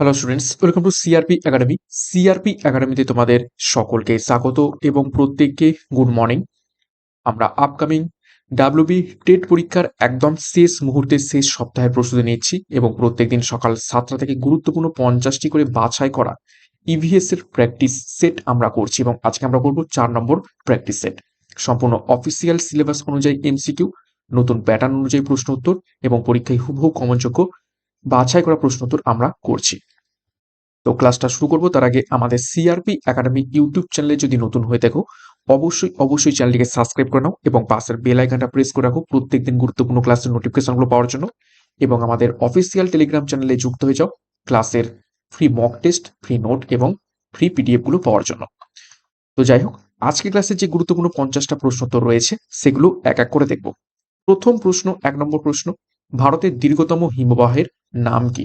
Hello students welcome to CRP academy CRP একাডেমিতে তোমাদের সকলকে স্বাগত এবং প্রত্যেককে গুড মর্নিং আমরা আপকামিং ডাব্লিউবি টেট পরীক্ষার একদম শেষ মুহূর্তে শেষ সপ্তাহের প্রস্তুতি নিচ্ছি এবং প্রত্যেকদিন সকাল সাতটা থেকে গুরুত্বপূর্ণ পঞ্চাশটি করে বাছাই করা ইভিএস এর প্র্যাকটিস সেট আমরা করছি এবং আজকে আমরা করব চার নম্বর প্র্যাকটিস সেট সম্পূর্ণ অফিসিয়াল সিলেবাস অনুযায়ী এমসিকিউ নতুন প্যাটার্ন অনুযায়ী প্রশ্ন উত্তর এবং পরীক্ষায় হুবহু কমনযোগ্য বাছাই করা প্রশ্ন উত্তর আমরা করছি। তো ক্লাসটা শুরু করব। তার আগে আমাদের সিআরপি একাডেমি ইউটিউব চ্যানেলে যদি নতুন হয়ে দেখো, অবশ্যই অবশ্যই চ্যানেলটিকে সাবস্ক্রাইব করে নাও এবং পাশের বেল আইকনটা প্রেস করে রাখো প্রত্যেকদিন গুরুত্বপূর্ণ ক্লাসের নোটিফিকেশনগুলো পাওয়ার জন্য। এবং আমাদের অফিসিয়াল টেলিগ্রাম চ্যানেলে যুক্ত হয়ে যাও ক্লাসের free mock test free note এবং ফ্রি পিডিএফগুলো পাওয়ার জন্য। তো যাই হোক, আজকে ক্লাসের যে গুরুত্বপূর্ণ পঞ্চাশটা প্রশ্ন তো রয়েছে, সেগুলো এক এক করে দেখব। প্রথম প্রশ্ন, এক নম্বর প্রশ্ন, ভারতের দীর্ঘতম হিমবাহের নাম কি?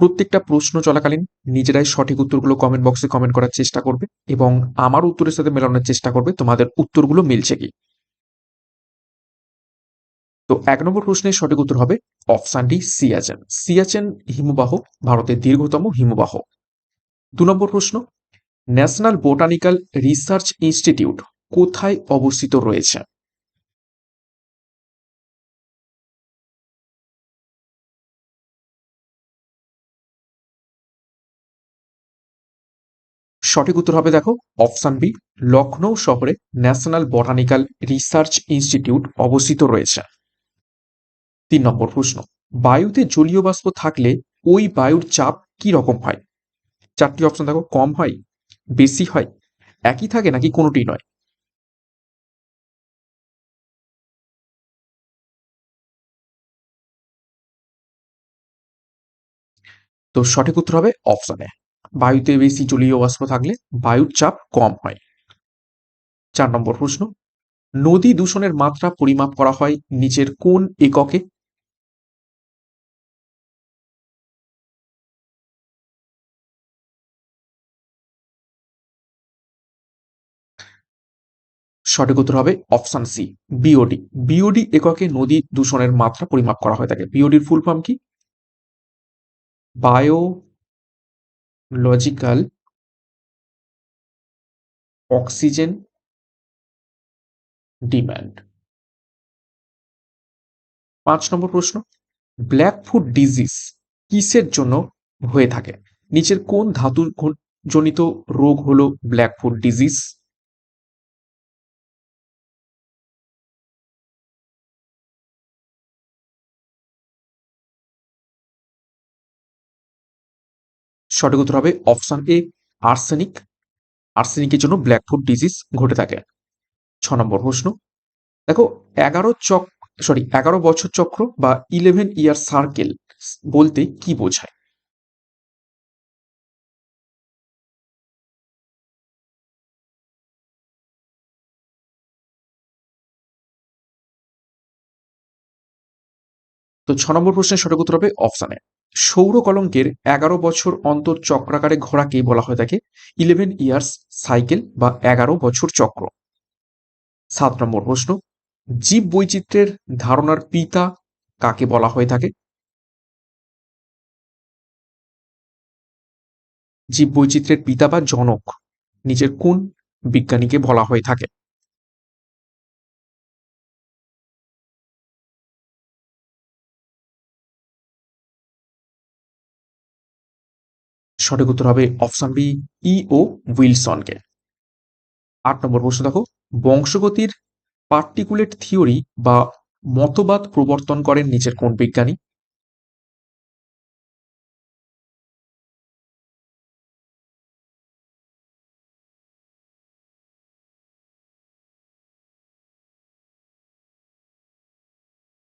প্রত্যেকটা প্রশ্ন চলাকালীন নিজেরাই সঠিক উত্তরগুলো কমেন্ট বক্সে কমেন্ট করার চেষ্টা করবে এবং আমার উত্তরের সাথে মেলানোর চেষ্টা করবে, তোমাদের উত্তরগুলো মিলছে কি? তো এক নম্বর প্রশ্নের সঠিক উত্তর হবে অপশান ডি সিয়াচেন। সিয়াচেন হিমবাহ, ভারতের দীর্ঘতম হিমবাহ। দু নম্বর প্রশ্ন ন্যাশনাল বোটানিক্যাল রিসার্চ ইনস্টিটিউট কোথায় অবস্থিত রয়েছে? সঠিক উত্তর হবে দেখো অপশান বি লখনৌ শহরে ন্যাশনাল বটানিক্যাল রিসার্চ ইনস্টিটিউট অবস্থিত রয়েছে। তিন নম্বর প্রশ্ন, বায়ুতে জলীয় বাষ্প থাকলে ওই বায়ুর চাপ কি রকম হয়? চারটি অপশন দেখো, কম হয়, বেশি হয়, একই থাকে নাকি কোনোটি নয়? তো সঠিক উত্তর হবে অপশনে বায়ুতে বেশি জলীয় বাষ্প থাকলে বায়ুর চাপ কম হয়। চার নম্বর প্রশ্ন, নদী দূষণের মাত্রা পরিমাপ করা হয় নিচের কোন এককে? সঠিক উত্তর হবে অপশন সি বিওডি বিওডি এককে নদী দূষণের মাত্রা পরিমাপ করা হয়ে থাকে বিওডির ফুল ফর্ম কি? বায়ো লজিক্যাল অক্সিজেন ডিম্যান্ড পাঁচ নম্বর প্রশ্ন ব্ল্যাক ফুড ডিজিজ কিসের জন্য হয়ে থাকে? নিচের কোন ধাতু জনিত রোগ হলো ব্ল্যাক ফুড ডিজিজ সঠিক উত্তর হবে অপশন এ আর্সেনিক আর্সেনিকের জন্য ব্ল্যাক ফুড ডিজিজ ঘটে থাকে। ছ নম্বর প্রশ্ন। দেখো, এগারো চক সরি এগারো বছর চক্র বা ইলেভেন ইয়ার সার্কেল বলতে কি বোঝায়? তো ছ নম্বর প্রশ্নের সঠিক উত্তর হবে অপশানে সৌর কলঙ্কের এগারো বছর অন্তর চক্রাকারে ঘোরাকে বলা হয় থাকে ইলেভেন ইয়ার্স সাইকেল বা এগারো বছর চক্র। সাত নম্বর প্রশ্ন, জীব বৈচিত্র্যের ধারণার পিতা কাকে বলা হয়ে থাকে জীব বৈচিত্র্যের পিতা বা জনক নিজের কোন বিজ্ঞানীকে বলা হয়ে থাকে সঠিক উত্তর হবে অপশন বি, ই ও উইলসনকে। আট নম্বর প্রশ্ন দেখো, বংশগতির পার্টিকুলেট থিওরি বা মতবাদ প্রবর্তন করেন নিচের কোন বিজ্ঞানী?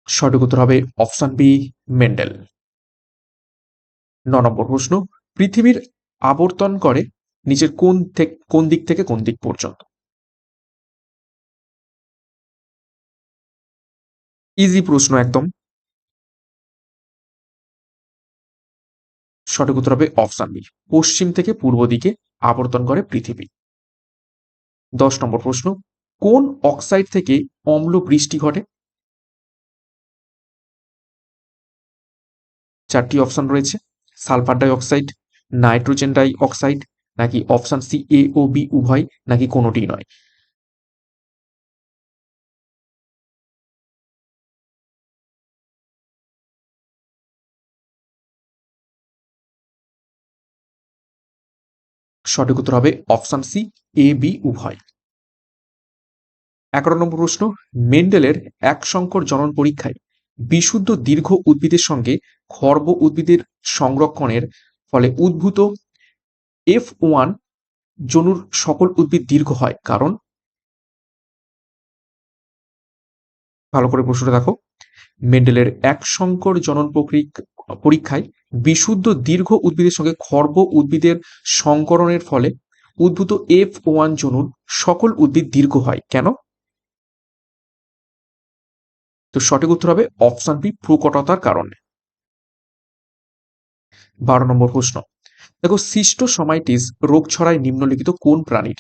সঠিক উত্তর হবে অপশন বি, মেন্ডেল। ন নম্বর প্রশ্ন পৃথিবীর আবর্তন করে নিচের কোন থেকে কোন দিক থেকে কোন দিক পর্যন্ত। ইজি প্রশ্ন একদম। সঠিক উত্তর হবে অপশন বি, পশ্চিম থেকে পূর্ব দিকে আবর্তন করে পৃথিবী। দশ নম্বর প্রশ্ন, কোন অক্সাইড থেকে অম্ল বৃষ্টি ঘটে? চারটি অপশন রয়েছে, sulphur dioxide nitrogen dioxide নাকি অপশান সি এ ও বি উভয়, নাকি কোনোটিই নয়? সঠিক উত্তর হবে অপশান সি এ বি উভয়। এগারো নম্বর প্রশ্ন, মেন্ডেলের এক সংকর জনন পরীক্ষায় বিশুদ্ধ দীর্ঘ উদ্ভিদের সঙ্গে খর্ব উদ্ভিদের সংরক্ষণের ফলে উদ্ভূত এফ ওয়ান জনুর সকল উদ্ভিদ দীর্ঘ হয়, কারণ ভালো করে প্রশ্নটা দেখো। মেন্ডেলের এক সংকর জনন পরীক্ষায় বিশুদ্ধ দীর্ঘ উদ্ভিদের সঙ্গে খর্ব উদ্ভিদের সংকরণের ফলে উদ্ভূত এফ ওয়ান জনুর সকল উদ্ভিদ দীর্ঘ হয়। কেন? তো সঠিক উত্তর হবে অপশন বি প্রকটতার কারণে। বারো নম্বর প্রশ্ন। দেখো সিস্ট সমাইটিস রোগ ছড়ায় নিম্নলিখিত কোন প্রাণীর?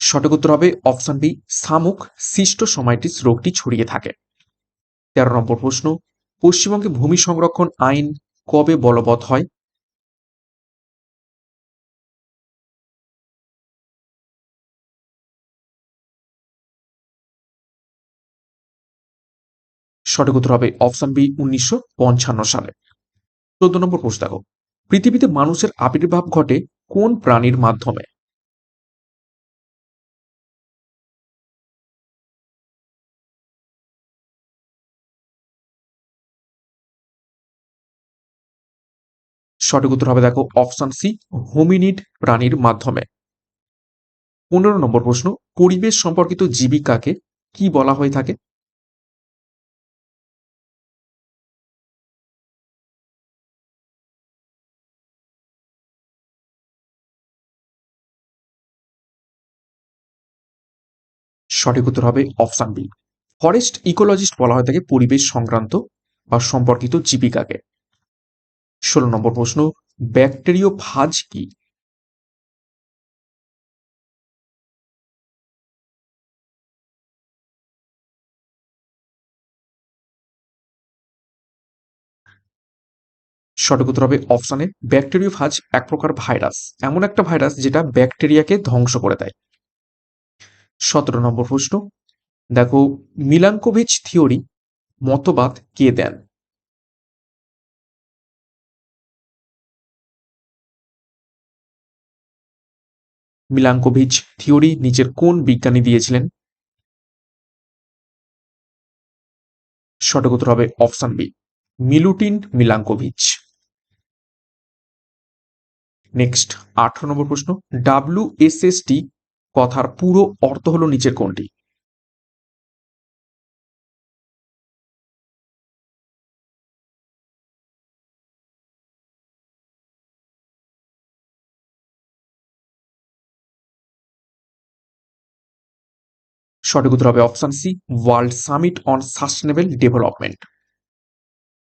সঠিক উত্তর হবে অপশন বি, শামুক। সিস্ট সমাইটিস রোগটি ছড়িয়ে থাকে। তেরো নম্বর প্রশ্ন, পশ্চিমবঙ্গে ভূমি সংরক্ষণ আইন কবে বলবৎ হয়? সঠিক উত্তর হবে অপশন বি, উনিশশো পঞ্চান্ন সালে। চোদ্দ নম্বর প্রশ্ন দেখো। পৃথিবীতে মানুষের আবির্ভাব ঘটে কোন প্রাণীর মাধ্যমে? সঠিক উত্তর হবে দেখো অপশন সি হোমিনিড প্রাণীর মাধ্যমে। পনেরো নম্বর প্রশ্ন, পরিবেশ সম্পর্কিত জীবিকাকে কি বলা হয়ে থাকে? সঠিক উত্তর হবে অপশন বি ফরেস্ট ইকোলজিস্ট বলা হয় থাকে পরিবেশ সংক্রান্ত বা সম্পর্কিত জীবিকাকে। ষোলো নম্বর প্রশ্ন, ব্যাকটেরিয় ফাজ কি? সঠিক উত্তর হবে অপশানে ব্যাকটেরিয় ফাজ এক প্রকার ভাইরাস। এমন একটা ভাইরাস যেটা ব্যাকটেরিয়াকে ধ্বংস করে দেয়। সতেরো নম্বর প্রশ্ন, দেখো, মিলাঙ্কোভিচ থিওরি মতবাদ কে দেন? মিলাঙ্কোভিচ থিওরি নিচের কোন বিজ্ঞানী দিয়েছিলেন? সঠিক উত্তর হবে option B, Milutin Milankovitch. Next, আঠারো নম্বর প্রশ্ন, ডাব্লিউ কথার পুরো অর্থ হলো নিচের কোনটি? সঠিক উত্তর হবে option C world summit on sustainable development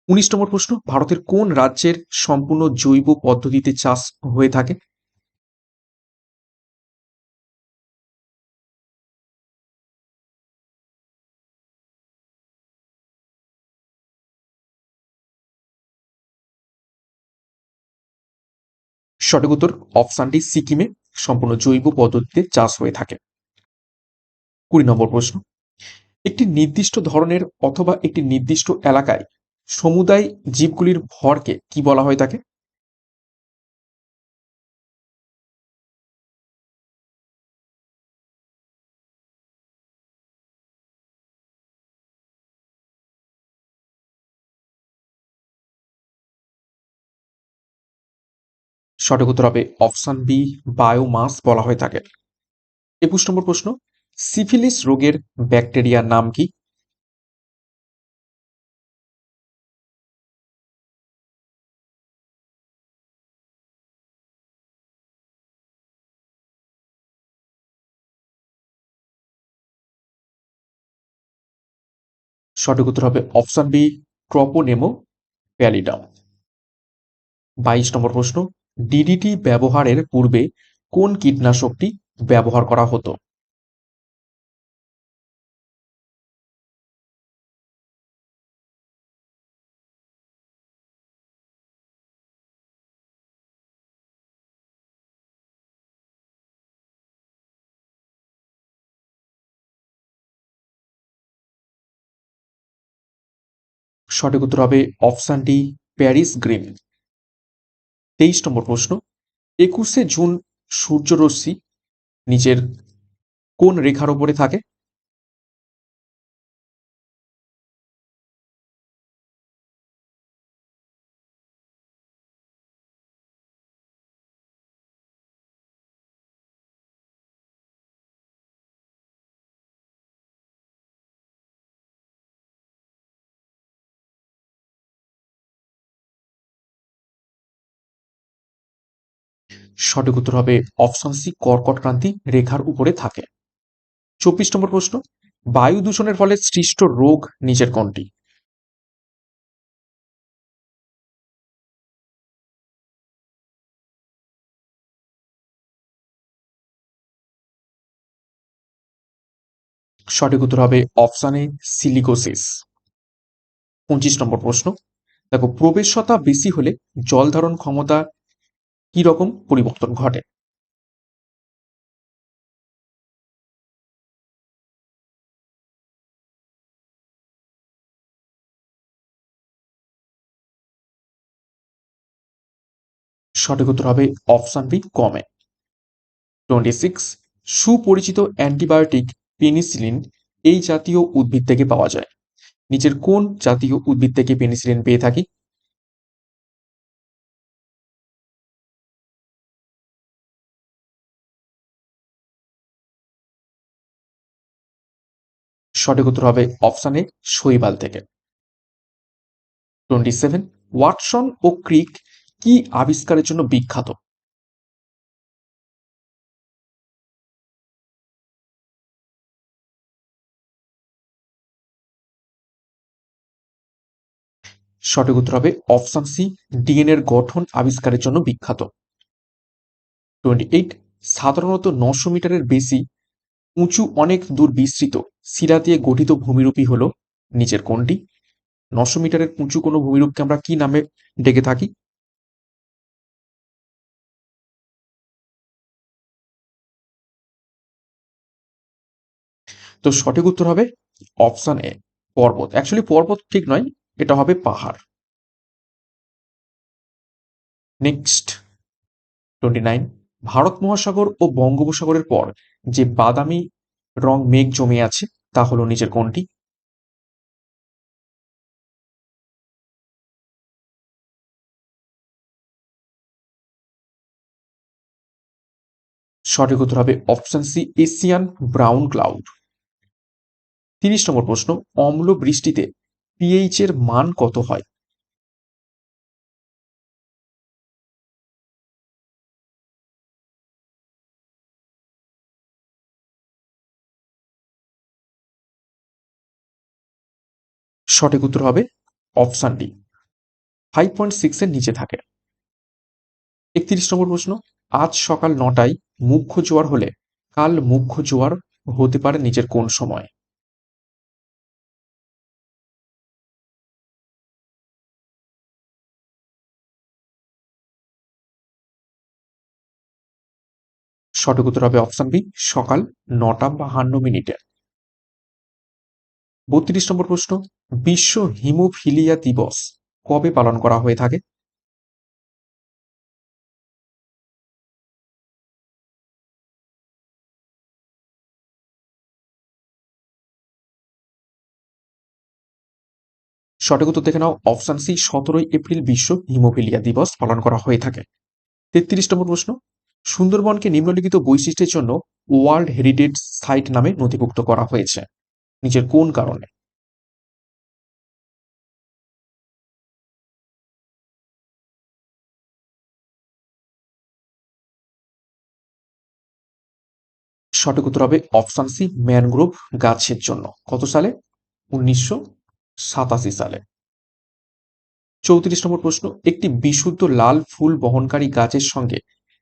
উনিশ নম্বর প্রশ্ন, ভারতের কোন রাজ্যের সম্পূর্ণ জৈব পদ্ধতিতে চাষ হয়ে থাকে? সঠিক উত্তর অপশানটি সিকিমে সম্পূর্ণ জৈব পদ্ধতিতে চাষ হয়ে থাকে। কুড়ি নম্বর প্রশ্ন। একটি নির্দিষ্ট ধরনের অথবা একটি নির্দিষ্ট এলাকায় সমুদায় জীবগুলির ভরকে কি বলা হয় তাকে? সঠিক উত্তর হবে অপশন বি, বায়োমাস বলা হয়ে থাকে একুশ নম্বর প্রশ্ন সিফিলিস রোগের ব্যাকটেরিয়ার নাম কি? সঠিক উত্তর হবে অপশন বি ট্রপোনেমো প্যালিডাম বাইশ নম্বর প্রশ্ন ডিডিটি ব্যবহারের পূর্বে কোন কীটনাশকটি ব্যবহার করা হতো? সঠিক উত্তর হবে অপশান ডি প্যারিস গ্রিন তেইশ নম্বর প্রশ্ন, একুশে জুন সূর্যরশ্মি নিচের কোন রেখার ওপরে থাকে? সঠিক উত্তর হবে অপশন সি কর্কট ক্রান্তি রেখার উপরে থাকে। চব্বিশ নম্বর প্রশ্ন, বায়ু দূষণের ফলে সৃষ্ট রোগ নিচের কোনটি? সঠিক উত্তর হবে অপশন এ, সিলিকোসিস। পঁচিশ নম্বর প্রশ্ন, দেখো প্রবেশতা বেশি হলে জল ধারণ ক্ষমতা কি রকম পরিবর্তন ঘটে? সঠিক উত্তর হবে অপশন বি কমে টোয়েন্টি সিক্স সুপরিচিত অ্যান্টিবায়োটিক পেনিসিলিন এই জাতীয় উদ্ভিদ থেকে পাওয়া যায়। নিচের কোন জাতীয় উদ্ভিদ থেকে পেনিসিলিন পেয়ে থাকি? সঠিক উত্তর হবে অপশন এ শৈবাল থেকে। টোয়েন্টি সেভেন ওয়াটসন ও ক্রিক কি আবিষ্কারের জন্য বিখ্যাত? সঠিক উত্তর হবে অপশন সি ডিএনএর গঠন আবিষ্কারের জন্য বিখ্যাত। টোয়েন্টি এইট সাধারণত নশো মিটারের বেশি, উঁচু অনেক দূর বিস্তৃত। শিরা দিয়ে গঠিত ভূমিরূপই হল নিচের কোনটি নশো মিটারের উঁচু কোনো ভূমিরূপকে আমরা কি নামে ডেকে থাকি? তো সঠিক উত্তর হবে অপশন এ, পর্বত। অ্যাকচুয়ালি পর্বত ঠিক নয়, এটা হবে পাহাড়। নেক্সট, টোয়েন্টি নাইন, ভারত মহাসাগর ও বঙ্গোপসাগরের পর যে বাদামি রং মেঘ জমে আছে তা হলো নিচের কোনটি? সঠিক উত্তর হবে option C, Asian brown cloud. তিরিশ নম্বর প্রশ্ন অম্ল বৃষ্টিতে পিএইচ এর মান কত হয়? সঠিক উত্তর হবে অপশান ডি ফাইভ পয়েন্ট সিক্সের নিচে থাকে। একত্রিশ নম্বর প্রশ্ন, আজ সকাল নটায় মুখ্য জোয়ার হলে কাল মুখ্য জোয়ার হতে পারে নিজের কোন সময়? সঠিক উত্তর হবে অপশন বি সকাল নটা বাহান্ন মিনিটে। বত্রিশ নম্বর প্রশ্ন, বিশ্ব হিমোফিলিয়া দিবস কবে পালন করা হয়ে থাকে? সঠিক উত্তর দেখে নাও, অপশন সি, সতেরোই এপ্রিল বিশ্ব হিমোফিলিয়া দিবস পালন করা হয়ে থাকে। তেত্রিশ নম্বর প্রশ্ন, সুন্দরবনকে নিম্নলিখিত বৈশিষ্ট্যের জন্য ওয়ার্ল্ড হেরিটেজ সাইট নামে নথিভুক্ত করা হয়েছে। নিচের কোন কারণে? সঠিক উত্তর হবে অপশন সি, ম্যানগ্রোভ গাছের জন্য। কত সালে? উনিশশো সাতাশি সালে। চৌত্রিশ নম্বর প্রশ্ন, একটি বিশুদ্ধ লাল ফুল বহনকারী গাছের সঙ্গে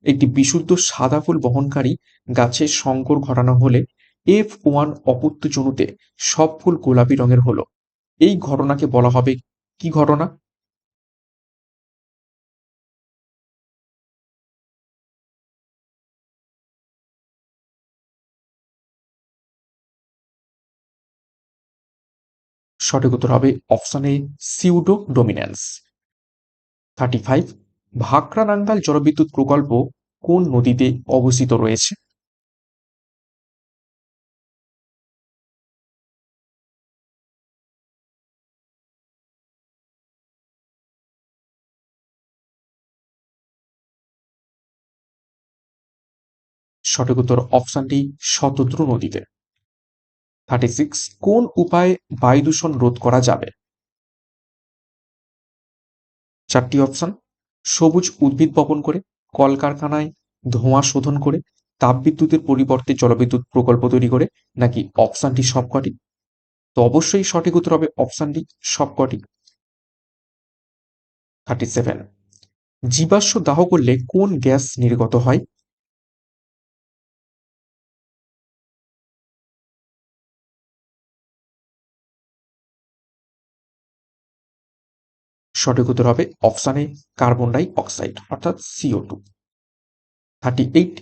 একটি বিশুদ্ধ সাদা ফুল বহনকারী গাছের সংকর ঘটানো হলে এফ ওয়ান অপত্যজনুতে সব ফুল গোলাপি রঙের হলো। এই ঘটনাকে বলা হবে কি ঘটনা? সঠিক উত্তর হবে option A pseudodominance thirty five Bhakra Nangal জলবিদ্যুৎ প্রকল্প কোন নদীতে অবস্থিত রয়েছে? সঠিক উত্তর অপশন ডি শতদ্রু নদীতে। থার্টি সিক্স কোন উপায়ে বায়ু দূষণ রোধ করা যাবে? চারটি অপশন, সবুজ উদ্ভিদ বপন করে, কলকারখানায় ধোঁয়া শোধন করে, তাপবিদ্যুতের পরিবর্তে জলবিদ্যুৎ প্রকল্প তৈরি করে, নাকি অপশানটি সবকটি? তো অবশ্যই সঠিক উত্তর হবে অপশানটি সবকটি। থার্টি সেভেন জীবাশ্ম দাহ করলে কোন গ্যাস নির্গত হয়? সঠিক উত্তর হবে অপশানে কার্বন ডাই অক্সাইড অর্থাৎ সিও টু থার্টি এইট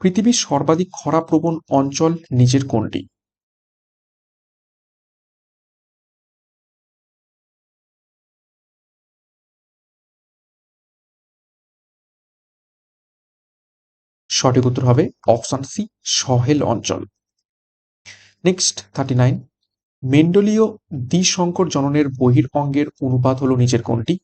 পৃথিবীর সর্বাধিক খরাপ্রবণ অঞ্চল নিচের কোনটি? সঠিক উত্তর হবে অপশান সি সহেল অঞ্চল। নেক্সট থার্টি নাইন মেন্ডলীয় দ্বিসংকর জননের বহির অঙ্গের অনুপাত হল নিচের কোনটি?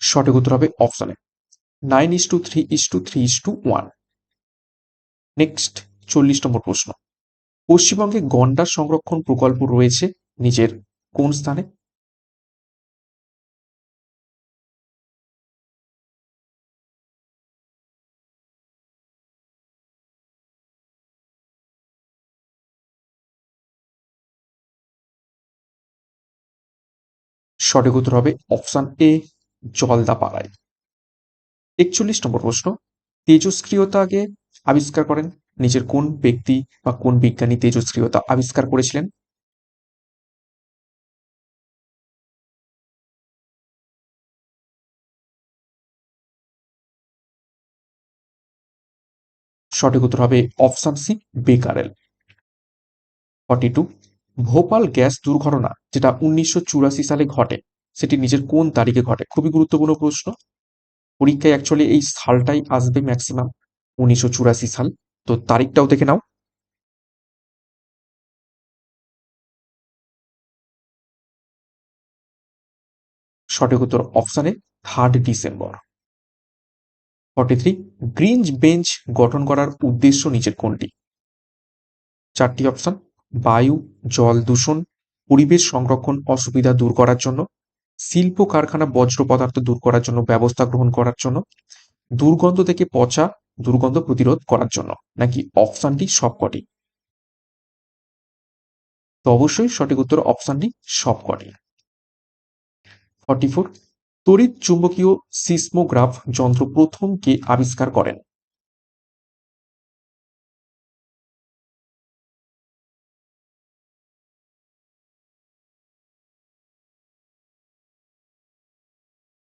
সঠিক উত্তর হবে অপশনে nine is two three is two three is two one. Next, চল্লিশ নম্বর প্রশ্ন। পশ্চিমবঙ্গে গন্ডার সংরক্ষণ প্রকল্প রয়েছে নিজের কোন স্থানে? সঠিক উত্তর হবে অপশন এ, জলদাপাড়ায়। একচল্লিশ নম্বর প্রশ্ন তেজস্ক্রিয়তাকে আবিষ্কার করেন। নিজের কোন ব্যক্তি বা কোন বিজ্ঞানী তেজস্ক্রিয়তা আবিষ্কার করেছিলেন? সঠিক উত্তর হবে option C, Becquerel. Forty two, Bhopal gas দুর্ঘটনা যেটা উনিশশো চুরাশি সালে ঘটে, সেটি নিজের কোন তারিখে ঘটে? খুবই গুরুত্বপূর্ণ প্রশ্ন। পরীক্ষায় অ্যাকচুয়ালি এই সালটাই আসবে ম্যাক্সিমাম উনিশশো চুরাশি সাল। তো তারিখটাও দেখে নাও। সঠিক উত্তর অপশানে third December forty three green bench গঠন করার উদ্দেশ্য নিচের কোনটি? চারটি অপশন বায়ু, জল দূষণ, পরিবেশ সংরক্ষণ অসুবিধা দূর করার জন্য, শিল্প কারখানা বজ্র পদার্থ দূর করার জন্য ব্যবস্থা গ্রহণ করার জন্য, দুর্গন্ধ থেকে পচা দুর্গন্ধ প্রতিরোধ করার জন্য, নাকি অপশানটি সবকটি? অবশ্যই সঠিক উত্তর অপশানটি সবকটি। ফর্টি ফোর তড়িৎ চুম্বকীয় সিসমোগ্রাফ যন্ত্র প্রথম কে আবিষ্কার করেন।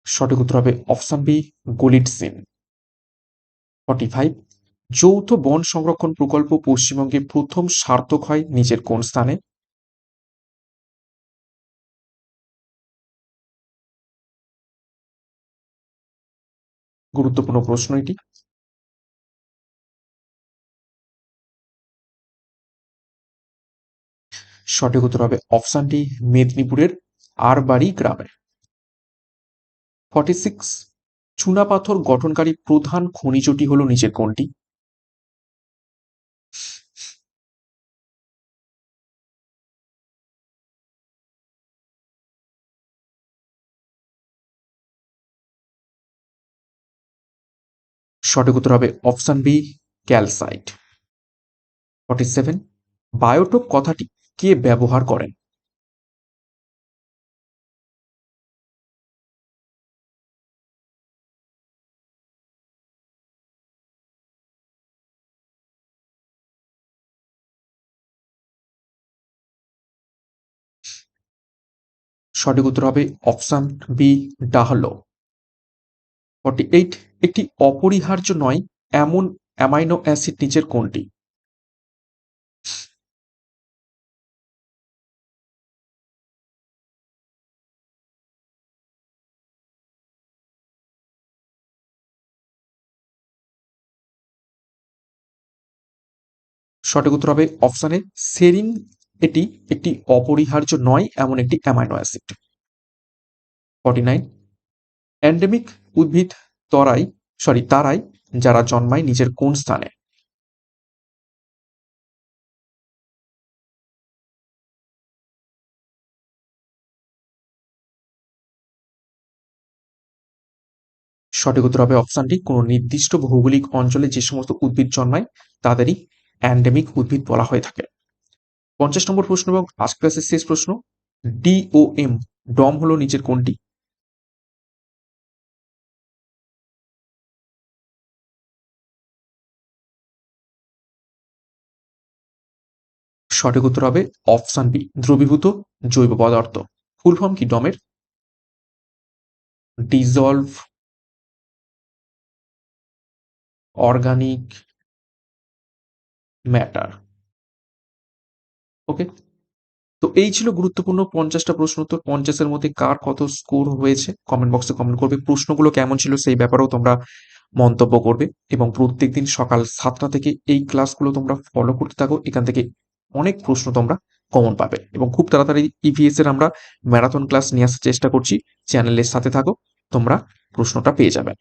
সঠিক উত্তর হবে অপশন বি গলিড সিন। ফর্টি ফাইভ, যৌথ বন সংরক্ষণ প্রকল্প পশ্চিমবঙ্গে প্রথম সার্থক হয় নিচের কোন স্থানে? গুরুত্বপূর্ণ প্রশ্ন এটি। সঠিক উত্তর হবে অপশানটি মেদিনীপুরের আরবাড়ি গ্রামে। ফর্টি সিক্স চুনাপাথর গঠনকারী প্রধান খনিজটি হল নিচের কোনটি সঠিক উত্তর হবে option B, calcite. Forty seven, biotope কথাটি কে ব্যবহার করেন? সঠিক উত্তর হবে option B, Dahl. Forty eight একটি অপরিহার্য নয়, এমন অ্যামাইনো অ্যাসিড নিচের কোনটি? সঠিক উত্তর হবে অপশানে সেরিন। এটি একটি অপরিহার্য নয়, এমন একটি amino acid. Forty nine. Endemic উদ্ভিদ তরাই সরি তারাই যারা জন্মায় নিজের কোন স্থানে। সঠিক উত্তর হবে অপশানটি, কোনো নির্দিষ্ট ভৌগোলিক অঞ্চলে যে সমস্ত উদ্ভিদ জন্মায়, তাদেরই অ্যান্ডেমিক উদ্ভিদ বলা হয়ে থাকে। পঞ্চাশ নম্বর প্রশ্ন এবং আজ ক্লাসের শেষ প্রশ্ন ডিওএম ডম হলো নিচের কোনটি? সঠিক উত্তর হবে অপশান বি দ্রবীভূত জৈব পদার্থ। ফুল ফর্ম কি? ডমের। ডিজলভ অর্গানিক ম্যাটার ওকে তো এই ছিল গুরুত্বপূর্ণ পঞ্চাশটা প্রশ্ন উত্তর। পঞ্চাশের মধ্যে কার কত স্কোর হয়েছে? কমেন্ট বক্সে কমেন্ট করবে। প্রশ্নগুলো কেমন ছিল সেই ব্যাপারেও তোমরা মন্তব্য করবে। এবং প্রত্যেকদিন সকাল সাতটা থেকে এই ক্লাসগুলো তোমরা ফলো করতে থাকো। এখান থেকে অনেক প্রশ্ন তোমরা কমন পাবে এবং খুব তাড়াতাড়ি ইভিএস এর আমরা ম্যারাথন ক্লাস নিয়ে আসার চেষ্টা করছি। চ্যানেলের সাথে থাকো, তোমরা প্রশ্নটা পেয়ে যাবে।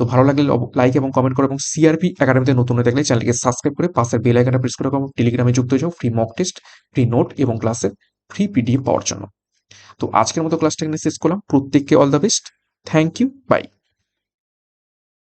তো ভালো লাগলে লাইক এবং কমেন্ট করো এবং সিআরপি একাডেমিতে নতুন হয়ে থাকলে চ্যানেলকে সাবস্ক্রাইব করে পাশের বেল আইকনটা প্রেস করে রাখো টেলিগ্রামে যুক্ত হয়ে যাও free mock test free note এবং ক্লাসের ফ্রি পিডিএফ পাওয়ার জন্য। তো আজকের মতো ক্লাসটা এখানে শেষ করলাম। প্রত্যেককে all the best thank you bye